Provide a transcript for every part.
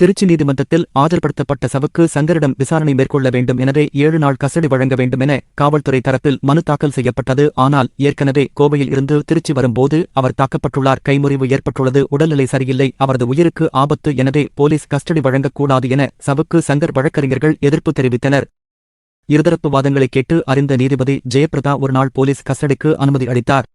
திருச்சி நீதிமன்றத்தில் ஆஜர்படுத்தப்பட்ட சவுக்கு சங்கரிடம் விசாரணை மேற்கொள்ள வேண்டும் எனவே ஏழு நாள் கஸ்டடி வழங்க வேண்டும் என காவல்துறை தரப்பில் மனு தாக்கல் செய்யப்பட்டது. ஆனால் ஏற்கனவே கோவையில் இருந்து திருச்சி வரும்போது அவர் தாக்கப்பட்டுள்ளார். கைமுறிவு ஏற்பட்டுள்ளது. உடல்நிலை சரியில்லை. அவரது உயிருக்கு ஆபத்து எனவே போலீஸ் கஸ்டடி வழங்கக்கூடாது என சவுக்கு சங்கர் வழக்கறிஞர்கள் எதிர்ப்பு தெரிவித்தனர். இருதரப்பு வாதங்களை கேட்டு அறிந்த நீதிபதி ஜெயபிரதா ஒருநாள் போலீஸ் கஸ்டடிக்கு அனுமதி அளித்தார்.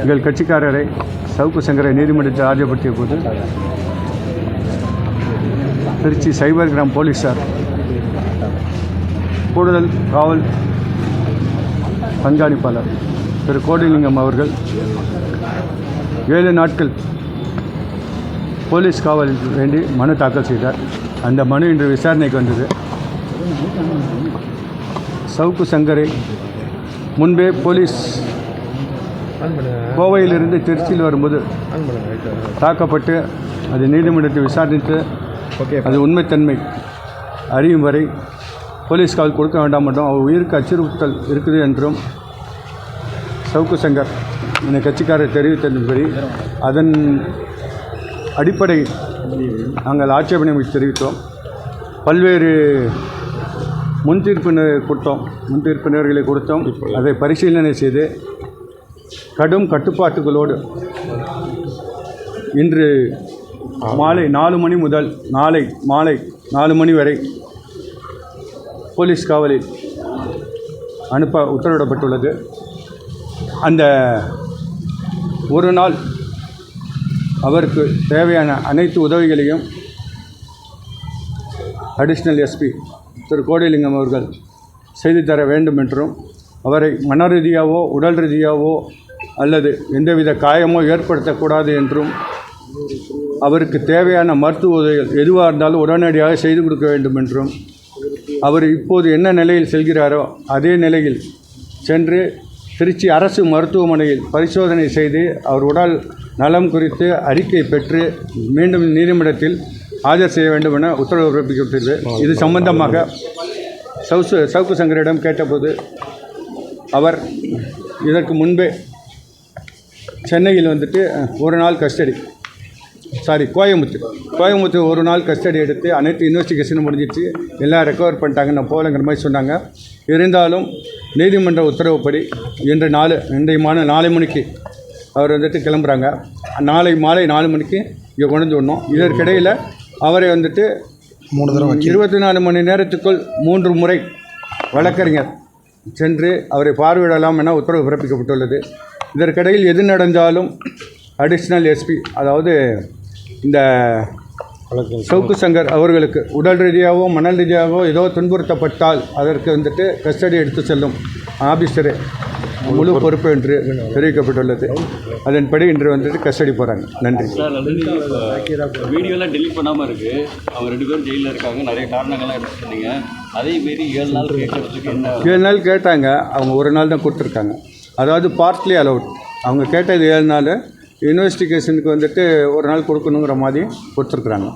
எங்கள் கட்சிக்காரரை சவுக்கு சங்கரை நீதிமன்றத்தில் ஆஜர்படுத்திய போது திருச்சி சைபர் கிராம் போலீஸார் கூடுதல் காவல் கண்காணிப்பாளர் திரு கோடிலிங்கம் அவர்கள் ஏழு நாட்கள் போலீஸ் காவலில் வேண்டி மனு தாக்கல் செய்தார். அந்த மனு இன்று விசாரணைக்கு வந்தது. சவுக்கு சங்கரை முன்பே போலீஸ் கோவையிலிருந்து திருச்சியில் வரும்போது தாக்கப்பட்டு அது நீதிமன்றத்தை விசாரித்து அது உண்மைத்தன்மை அறியும் வரை போலீஸ் கால் கொடுக்க வேண்டாம் என்றும் அவர் உயிருக்கு அச்சுறுத்தல் இருக்குது என்றும் சவுக்கு சங்கர் இந்த கட்சிக்காரர் தெரிவித்தபடி அதன் அடிப்படை நாங்கள் ஆட்சேபனை தெரிவித்தோம். பல்வேறு முன்தீர்ப்பினர் கொடுத்தோம். முன்தீர்ப்பினர்களை கொடுத்தோம். அதை பரிசீலனை செய்து கடும் கட்டுப்பாட்டுகளோடு இன்று மாலை நாலு மணி முதல் நாளை மாலை நாலு மணி வரை போலீஸ் காவலில் அனுப்ப உத்தரவிடப்பட்டுள்ளது. அந்த ஒரு நாள் அவருக்கு தேவையான அனைத்து உதவிகளையும் அடிஷ்னல் எஸ்பி திரு கோடிலிங்கம் அவர்கள் செய்து தர வேண்டும் என்றும் அவரை மன ரீதியாவோ உடல் ரீதியாவோ அல்லது எந்தவித காயமோ ஏற்படுத்தக்கூடாது என்றும் அவருக்கு தேவையான மருத்துவ உதவிகள் எதுவாக இருந்தாலும் உடனடியாக செய்து கொடுக்க வேண்டும் என்றும் அவர் இப்போது என்ன நிலையில் செல்கிறாரோ அதே நிலையில் சென்று திருச்சி அரசு மருத்துவமனையில் பரிசோதனை செய்து அவர் உடல் நலம் குறித்து அறிக்கை பெற்று மீண்டும் நீதிமன்றத்தில் ஆஜர் செய்ய வேண்டும் என உத்தரவு பிறப்பிக்கப்பட்டது இது சம்பந்தமாக சவுசு சவுக்கு சங்கரிடம் கேட்டபோது அவர் இதற்கு முன்பே சென்னையில் வந்துட்டு ஒரு நாள் கஸ்டடி சாரி கோயம்புத்தூர். கோயம்புத்தூர் ஒரு நாள் கஸ்டடி எடுத்து அனைத்து இன்வெஸ்டிகேஷனும் முடிஞ்சிச்சு. எல்லாம் ரெக்கவர் பண்ணிட்டாங்க நான் போகலங்கிற மாதிரி சொன்னாங்க. இருந்தாலும் நீதிமன்ற உத்தரவுப்படி இன்று நாலு இன்றைய மாலை நாலு மணிக்கு அவர் வந்துட்டு கிளம்புறாங்க. நாளை மாலை நாலு மணிக்கு இங்கே கொண்டு வந்து விடணும். இதற்கிடையில் அவரை வந்துட்டு மூணு தடவை இருபத்தி நாலு மணி நேரத்துக்குள் மூன்று முறை வழக்கறிஞர் சென்று அவரை பார்வையிடலாம் என உத்தரவு பிறப்பிக்கப்பட்டுள்ளது. இதற்கிடையில் எது நடந்தாலும் அடிஷ்னல் எஸ்பி அதாவது இந்த சவுக்கு சங்கர் அவர்களுக்கு உடல் ரீதியாகவோ மனல் ரீதியாகவோ ஏதோ துன்புறுத்தப்பட்டால் அதற்கு வந்துட்டு கஸ்டடி எடுத்து செல்லும் ஆபீசரே. முழு பொறுப்பு. என்று தெரிவிக்கப்பட்டுள்ளது. அதன்படி இன்று வந்துட்டு கஸ்டடி போகிறாங்க நன்றி. வீடியோலாம் டெலிட் பண்ணாமல் இருக்குது அவங்க ரெண்டு பேரும் ஜெயிலில் இருக்காங்க. நிறைய காரணங்கள்லாம் எடுத்து சொன்னீங்க. அதே மாரி ஏழு நாள் கேட்கறதுக்கு என்ன? ஏழு நாள் கேட்டாங்க. அவங்க ஒரு நாள் தான் கொடுத்துருக்காங்க. அதாவது பார்ட்லி அலவுட் அவங்க கேட்டது ஏழு நாள். இன்வெஸ்டிகேஷனுக்கு வந்துட்டு ஒரு நாள் கொடுக்கணுங்கிற மாதிரி கொடுத்துருக்குறாங்க.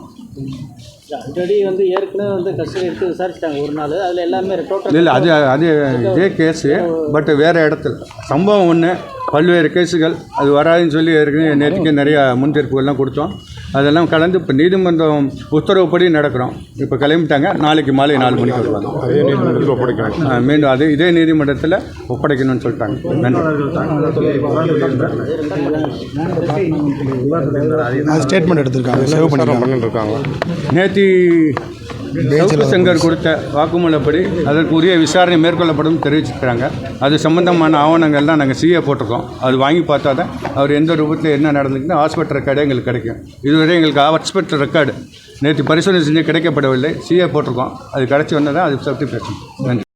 ஆல்ரெடி வந்து ஏற்கனவே வந்து கஸ்டடி எடுத்து விசாரிச்சிட்டாங்க ஒரு நாள். அதில் எல்லாமே இல்லை அது அது இதே கேஸு பட் வேறு இடத்துல. சம்பவம் ஒன்று பல்வேறு கேஸுகள் அது வராதுன்னு சொல்லி ஏற்கனவே நேற்றுக்கு நிறையா முன்தீர்ப்புகள்லாம் கொடுத்தோம். அதெல்லாம் கலந்து இப்போ நீதிமன்றம் உத்தரவுப்படி நடக்கிறோம். இப்போ கிளம்பிட்டாங்க. நாளைக்கு மாலை நாலு மணிக்கு வருவாங்க மீண்டும் அது இதே நீதிமன்றத்தில் ஒப்படைக்கணும்னு சொல்லிட்டாங்க. நன்றி. ஸ்டேட்மெண்ட் எடுத்திருக்காங்க. சேவ் பண்ணி பண்ணிட்டு இருக்காங்க நேற்று சவுக்கு சங்கர் கொடுத்த வாக்குமூலப்படி அதற்கு உரிய விசாரணை மேற்கொள்ளப்படும் தெரிவிச்சிருக்கிறாங்க. அது சம்பந்தமான ஆவணங்கள்லாம் நாங்கள் சிஏ போட்டிருக்கோம். அது வாங்கி பார்த்தா தான் அவர் எந்த ரூபத்தில் என்ன நடந்துக்குன்னு ஹாஸ்பிட்டல் ரெக்கார்டு எங்களுக்கு கிடைக்கும். இதுவரை எங்களுக்கு ஹாஸ்பிட்டல் ரெக்கார்டு நேற்று பரிசோதனை செஞ்சு கிடைக்கப்படவில்லை. சிஏ போட்டிருக்கோம். அது கிடச்சி வந்தால் தான் அது பற்றி பேசணும். நன்றி.